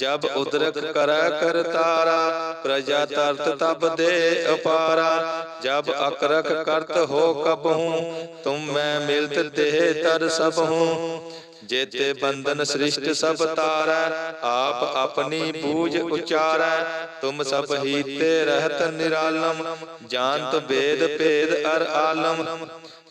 ਜਬ ਉਦਰਕ ਕਰੈ ਕਰਤਾਰਾ ਪ੍ਰਜਾ ਤਰਤ ਤਬ ਦੇ ਅਪਾਰਾ। ਜਬ ਅਕਰਖ ਕਰਤ ਹੋ ਕਬਹੂ ਤੁਮ ਮੈਂ ਮਿਲਤ ਦੇਹ ਤਰ ਸਭ ਹੂੰ ਜੇਤੇ ਬੰਧਨ ਸ੍ਰਿਸ਼ਟ ਸਭ ਤਾਰੈ ਆਪ ਆਪਣੀ ਬੂਝ ਉਚਾਰੈ। ਤੁਮ ਸਭ ਹੀਤੇ ਰਹਿਤ ਨਿਰਾਲਮ। ਜਾਣਤ ਵੇਦ ਭੇਦ ਅਰ ਆਲਮ।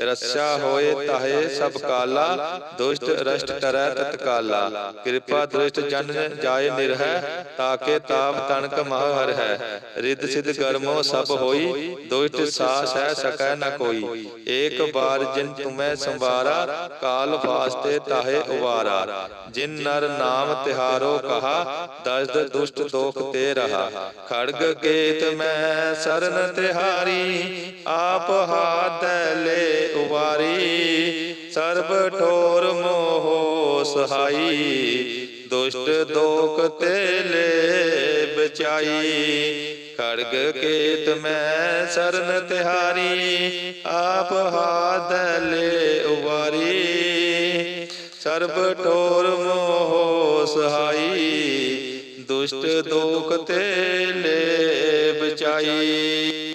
ਰੱਛਾ ਹੋਏ ਤਾਹੇ ਸਭ ਕਾਲਾ, ਦੁਸ਼ਟ ਰਸ਼ਟ ਕਰੈ ਤਤਕਾਲਾ। ਕਿਰਪਾ ਦ੍ਰਿਸ਼ਟ ਜਨ ਜਾਏ ਨਿਰਹਿ ਤਾਕੇ ਤਾਪ ਤਨਕ ਮਹ ਹਰ ਹੈ ਰਿੱਧ ਸਿਧ ਕਰਮੋ ਸਭ ਹੋਈ, ਦੁਸ਼ਟ ਸਾਸ ਹੈ ਸਕੈ ਨ ਕੋਈ। ਏਕ ਬਾਰ ਜਿਨ ਤੁਮੈ ਸੰਵਾਰਾ, ਕਾਲ ਫਾਸਤੇ ਤਾਹੇ ਉਵਾਰਾ। ਜਿਨ ਨਰ ਨਾਮ ਤਿਹਾਰੋ ਕਹਾ, ਦਸਦ ਦੁਸ਼ਟ ਦੋਖ ਤੇ ਰਹਾ। ਖੜਗ ਕੇਤ ਮੈਂ ਸਰਨ ਤਿਹਾਰੀ, ਆਪ ਹਾਥ ਲੈ ਉਵਾਰੀ ਸਰਬ ਠੋਰ ਮੋਹ ਸਹਾਈ, ਦੁਸ਼ਟ ਦੋਖ ਤੇ ਲੈ ਬਚਾਈ ਖੜਗ ਕੇਤ ਮੈਂ ਸਰਨ ਤਿਹਾਰੀ, ਆਪ ਹਾਥ ਲੈ ਉਵਾਰੀ ਸਰਬ ਠੋਰ ਮੋਹ ਸਹਾਈ, ਦੁਸ਼ਟ ਦੋਖ ਤੇ ਲੈ ਬਚਾਈ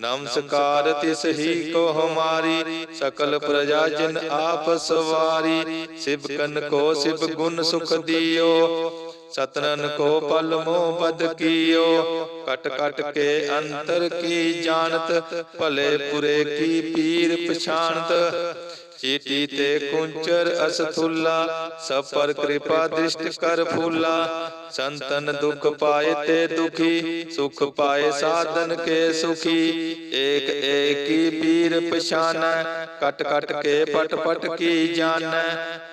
ਨਮਸਕਾਰ ਤਿਸ ਹੀ ਕੋ ਹਮਾਰੀ ਸਕਲ ਪ੍ਰਜਾ ਜਿਨ ਆਪ ਸਵਾਰੀ। ਸਿਵਕਨ ਕੋ ਸਿਵ ਗੁਣ ਸੁਖ ਦਿਓ। ਸਤਨਨ ਕੋ ਪਲ ਮੋ ਬਦ ਕੀਓ। ਕਟ ਕਟ ਕੇ ਅੰਤਰ ਕੀ ਜਾਣਤ ਭਲੇ ਪੁਰੇ ਕੀ ਪੀਰ ਪਛਾਨਤ ਚੀਟੀ ਤੇ ਕੁੰਚਰ ਅਸਥੁੱਲਾ ਸਭ ਪਰ ਕਿਰਪਾ ਦ੍ਰਿਸ਼ਟ ਕਰ ਫੂਲਾ ਸੰਤਨ ਦੁਖ ਪਾਏ ਤੇ ਦੁਖੀ ਸੁਖ ਪਾਏ ਸਾਧਨ ਕੇ ਸੁਖੀ ਏਕ ਏਕੀ ਪੀਰ ਪਛਾਨੈ ਕਟ ਕਟ ਕੇ ਪਟ ਪਟ ਕੀ ਜਾਣੈ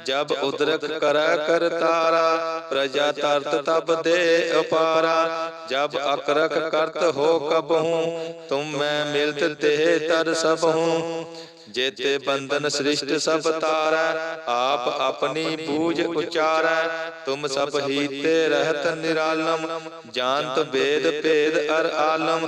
ਜਬ ਉਦਰਕ ਕਰੈ ਕਰਤਾਰਾ ਪ੍ਰਜਾ ਤਰਤ ਤਬ ਦੇ ਅਪਾਰਾ ਜਬ ਅਕਰਕ ਕਰਤ ਹੋ ਕਬਹੂ ਤੁਮ ਮੈਂ ਮਿਲਤ ਤੇ ਤਰ ਸਭਹੂ ਜੇਤੇ ਬੰਧਨ ਸ੍ਰਿਸ਼ਟ ਸਭ ਤਾਰੈ, ਆਪ ਆਪਣੀ ਬੂਝ ਉਚਾਰੈ। ਤੁਮ ਸਭ ਹੀ ਰਹਿਤ ਨਿਰਾਲਮ, ਜਾਣਤ ਵੇਦ ਭੇਦ ਅਰ ਆਲਮ।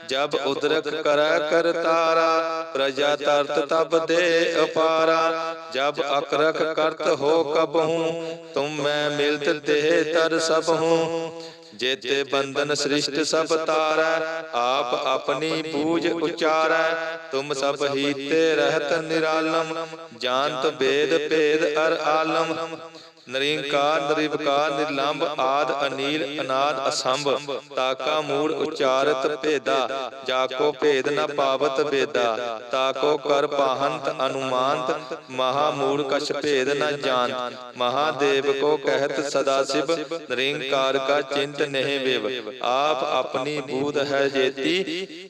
ਜਬ ਉਦਰਕ ਕਰੈ ਕਰਤਾਰਾ ਪ੍ਰਜਾ ਤਰਤ ਤਬ ਦੇ ਅਪਾਰਾ। ਜਬ ਅਕਰਖ ਕਰਤ ਹੋ ਕਬਹੂ ਤੁਮ ਮੈਂ ਮਿਲਤ ਦੇਹ ਤਰ ਸਭ ਹੂੰ ਜੇਤੇ ਬੰਧਨ ਸ੍ਰਿਸ਼ਟ ਸਭ ਤਾਰੈ। ਆਪ ਆਪਣੀ ਬੂਝ ਉਚਾਰੈ। ਤੁਮ ਸਭ ਹੀਤੇ ਰਹਿਤ ਨਿਰਾਲਮ। ਜਾਣਤ ਬੇਦ ਭੇਦ ਅਰ ਆਲਮ। ਨਰਿੰਕਾਰ ਨਿਰਵਕਾਰ ਨਿਰਲੰਭ ਆਦ, ਅਨੀਲ, ਅਨਾਦ, ਅਸੰਭ। ਤਾਕਾ ਮੂੜ ਉਚਾਰਤ ਭੇਦਾ, ਜਾਕੋ ਭੇਦ ਨ ਪਾਵਤ ਬੇਦਾ ਤਾਕੋ ਕਰ ਪਾਹੰਤ ਅਨੁਮਾਨਤ, ਮਹਾ ਮੂੜ ਕਛ ਭੇਦ ਨ ਜਾਣ ਮਹਾਦੇਵ ਕੋ ਕਹਿਤ ਸਦਾ ਸਿਵ, ਨਰਿੰਕਾਰ ਕਾ ਚਿੰਤ ਨਹਿ ਵਿਵ। ਆਪ ਆਪਣੀ ਬੂਧ ਹੈ ਜੇਤੀ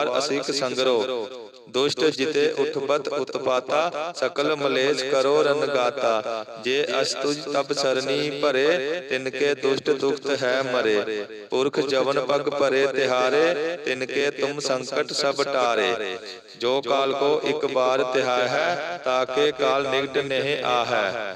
ਉਵਾਰ ਅਸਿਖ ਸੰਗਰੋ। ਦੁਸ਼ਟ ਜਿਤੇ ਉਠਪਤ ਉਤਪਾਤਾ, ਸਕਲ ਮਲੇਸ਼ ਕਰੋ ਰਨ ਜੇ ਅਸਤੁਜ ਤਬ ਸਰਨੀ ਭਰੇ, ਤਿਨਕੇ ਦੁਸ਼ਟ ਦੁਖਤ ਹੈ ਮਰੇ। ਪੁਰਖ ਜਵਨ ਪਗ ਭਰੇ ਤਿਹਾਰੇ, ਤਿਨਕੇ ਤੁਮ ਸੰਕਟ ਸਭ ਟਾਰੇ। ਜੋ ਕਾਲ ਕੋ ਇੱਕ ਬਾਰ ਤਿਹਾਇ ਹੈ ਤਾਕੇ ਕਾਲ ਨਿਕਟ ਨਹਿ ਆਹੈ।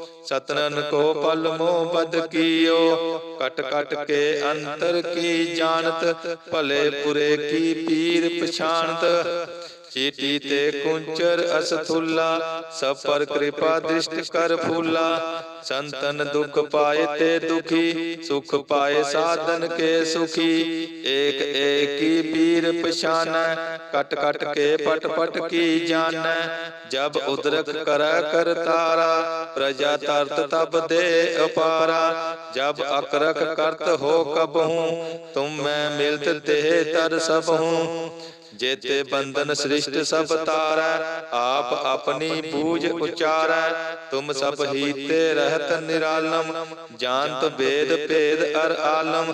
ਸਤਨਨ ਕੋ ਪਲ ਮੋ ਬਦ ਕੀਓ। ਕਟ ਕਟ ਕੇ ਅੰਤਰ ਕੀ ਜਾਣਤ, ਭਲੇ ਪੁਰੇ ਕੀ ਪੀਰ ਪਛਾਣਤ। ਪਛਾਨਤ ਚੀਟੀ ਤੇ ਕੁੰਚਰ ਅਸਥੁੱਲਾ ਸਭ ਪਰ ਕਿਰਪਾ ਦ੍ਰਿਸ਼ਟ ਕਰ ਫੂਲਾ ਸੰਤਨ ਦੁਖ ਪਾਏ ਤੇ ਦੁਖੀ ਸੁਖ ਪਾਏ ਸਾਧਨ ਕੇ ਸੁਖੀ ਏਕ ਏਕੀ ਪੀਰ ਪਛਾਨੈ ਕਟ ਕਟ ਕੇ ਪਟ ਪਟ ਕੀ ਜਾਣੈ ਜਬ ਉਦਰਕ ਕਰ ਕਰਤਾਰਾ ਪ੍ਰਜਾ ਤਰਤ ਤਬ ਦੇ ਅਪਾਰਾ ਜਬ ਅਕਰਕ ਕਰਤ ਹੋ ਕਬਹੂ ਤੁਮ ਮੈਂ ਮਿਲਤ ਤੇ ਤਰ ਸਭਹੂ ਜੇਤੇ ਬੰਧਨ ਸ੍ਰਿਸ਼ਟ ਸਭ ਤਾਰੈ, ਆਪ ਆਪਣੀ ਪੂਜ ਉਚਾਰੈ, ਤੁਮ ਸਭ ਹੀਤੇ ਰਹਿਤ ਨਿਰਾਲਮ, ਜਾਣਤ ਵੇਦ ਭੇਦ ਅਰ ਆਲਮ।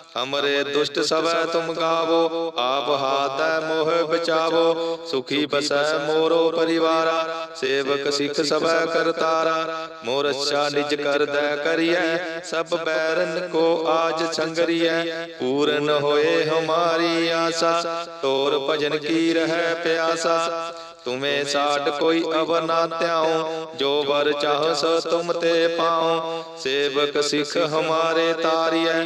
ਹਮਰੇ ਦੁਸ਼ਟ ਸਵੈ ਤੁਮ ਗਾਵੋ, ਆਪ ਹਾਥੈ ਮੋਹ ਬਚਾਵੋ, ਸੁਖੀ ਬਸੈ ਮੋਰੋ ਪਰਿਵਾਰਾ, ਸੇਵਕ ਸਿੱਖ ਸਵੈ ਕਰਤਾਰਾ ਮੋਰ ਅੱਛਾ ਨਿਜ ਕਰਦੈ ਕਰੀਐ, ਸਭ ਬੈਰਨ ਕੋ ਆਜ ਸੰਗਰੀਐ, ਪੂਰਨ ਹੋਏ ਹਮਾਰੀ ਆਸਾ ਤੋਰ ਭਜਨ ਕੀ ਰਹਿ ਪਿਆਸਾ, ਤੁਮੇ ਸਾਡ ਕੋਈ ਅਵਰ ਨਾ ਧਿਆਉ, ਜੋ ਵਰ ਚਾਹ ਸੋ ਤੁਮ ਤੇ ਪਾਉ, ਸੇਵਕ ਸਿੱਖ ਹਮਾਰੇ ਤਾਰੀਐ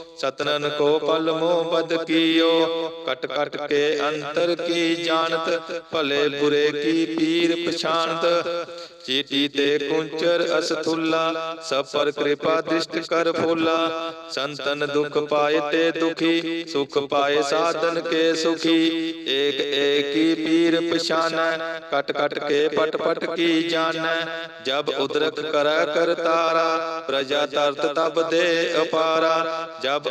ਸਤਨਨ ਕੋ ਪਲ ਮੋ ਬਦ ਕੀਓ। ਕਟ ਕਟ ਕੇ ਅੰਤਰ ਕੀ ਜਾਣਤ, ਭਲੇ ਬੁਰੇ ਕੀ ਪੀਰ ਪਛਾਨਤ ਚੀਟੀ ਤੇ ਕੁੰਚਰ ਅਸਥੁੱਲਾ ਸਭ ਪਰ ਕਿਰਪਾ ਦ੍ਰਿਸ਼ਟ ਕਰ ਫੁੱਲਾ। ਸੰਤਨ ਦੁਖ ਪਾਏ ਤੇ ਦੁਖੀ, ਸੁਖ ਪਾਏ ਸਾਧਨ ਕੇ ਸੁਖੀ। ਏਕ ਏਕੀ ਪੀਰ ਪਛਾਨੈ, ਕਟ ਕਟ ਕੇ ਪਟ ਪਟ ਕੀ ਜਾਣੈ। ਜਬ ਉਦਰਕ ਕਰੈ ਕਰਤਾਰਾ, ਪ੍ਰਜਾ ਤਰਤ ਤਬ ਦੇ ਅਪਾਰਾ। ਜਬ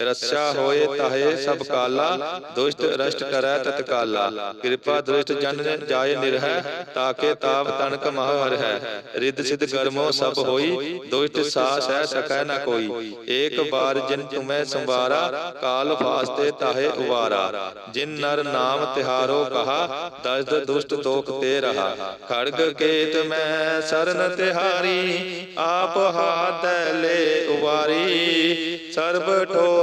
ਰਸਾ ਹੋਏ ਤਾਹੇ ਸਭ ਕਾਲਾ, ਦੁਸ਼ਟ ਰਸ਼ਟ ਕਰੈ ਤਤਕਾਲਾ ਕਿਰਪਾ ਦ੍ਰਿਸ਼ਟ ਜਨ ਜਾਏ ਨਿਰਹਿ, ਤਾਕੇ ਤਾਪ ਤਨਕ ਮਹ ਹੈ ਰਿੱਧ ਸਿਧ ਕਰਮੋ ਸਭ ਹੋਈ, ਦੁਸ਼ਟ ਸਾਸ ਹੈ ਸਕੈ ਨ ਕੋਈ। ਏਕ ਬਾਰ ਜਿਨ ਤੁਮੈ ਸੰਵਾਰਾ, ਕਾਲ ਫਾਸਤੇ ਤਾਹੇ ਉਵਾਰਾ। ਜਿਨ ਨਰ ਨਾਮ ਤਿਹਾਰੋ ਕਹਾ, ਦਸਦ ਦੁਸ਼ਟ ਦੋਖ ਤੇ ਰਹਾ। ਖੜਗ ਕੇਤ ਮੈਂ ਸਰਨ ਤਿਹਾਰੀ, ਆਪ ਹਾਥ ਲੈ ਉਵਾਰੀ। ਸਰਬ